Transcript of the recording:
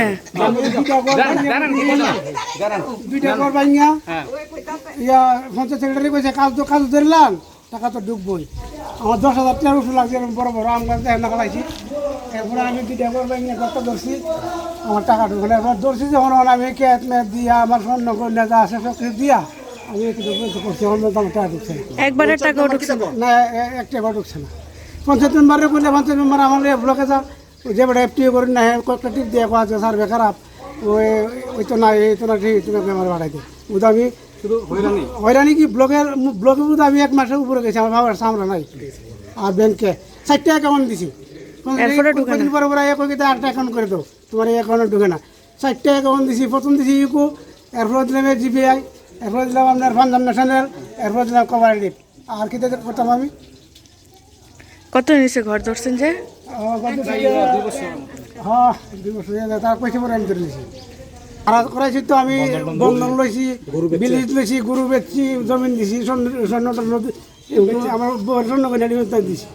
হ্যাঁ। দুইটা ঘর ভাঙিয়া- ইয়া পঞ্চায়েত সেক্রেটারি কইছে কাজ তো কাজ ধরলাম টাকা তো ডুববই আমার দশ হাজার টাকা উঠু লাগছে বড় বড় আম গাছ দেখা লাগাইছি এরপরে আমি দুইটা ঘর ভাঙিয়া ঘরটা ধরছি। আমার টাকা ঢুকলে এবার ধরছি যখন আমি ক্যাট ম্যাট দিয়া আমার স্বর্ণ কন্যা যা আছে সব কিছু দিয়া আমি করছি মধ্যে আমার টাকা ঢুকছে না। একবারের টাকাও ঢুকছে না। একটা ঘর ঢুকছে না। পঞ্চায়েত মেম্বারে কইলে পঞ্চায়েত মেম্বার আমার ব্লকে যা যে বেটা এফটিও করি না কয়েকটা টিপ দিয়ে কোয়া যে সার্ভে খারাপ ওই ওই তো না এই তো না ঠিক তুমি মেম্বার বাড়াই দিই আমি শুধু হয়রানি? হয়রানি কি? ব্লকের ব্লকে বুধ আমি এক মাসের উপরে গেছি আমার বাবার সামনে নাই। আর ব্যাংকে। চারটে অ্যাকাউন্ট দিছি। পরে পরে এক কইতে আটটা অ্যাকাউন্ট করে দাও। তোমার এই অ্যাকাউন্টে ঢুকে না। চারটে অ্যাকাউন্ট দিছি প্রথম দিছি ইউকো এরপরে দিলাম জিবিআই এরপরে দিলাম আপনার পাঞ্জাব ন্যাশনাল এরপরে দিলাম কোপারেটিভ আর কি করতাম আমি? কত নিচে ঘর ধরছেন যে? হ্যাঁ দুই বছর হয়ে তার পয়সা পরে আমি ধরে নিয়েছি আর করাইছি তো আমি বন্ধন লইছি বিলিজ লইছি গরু বেচছি জমিন দিছি স্বর্ণ টর্ণ আমার স্বর্ণ কিনে দিছি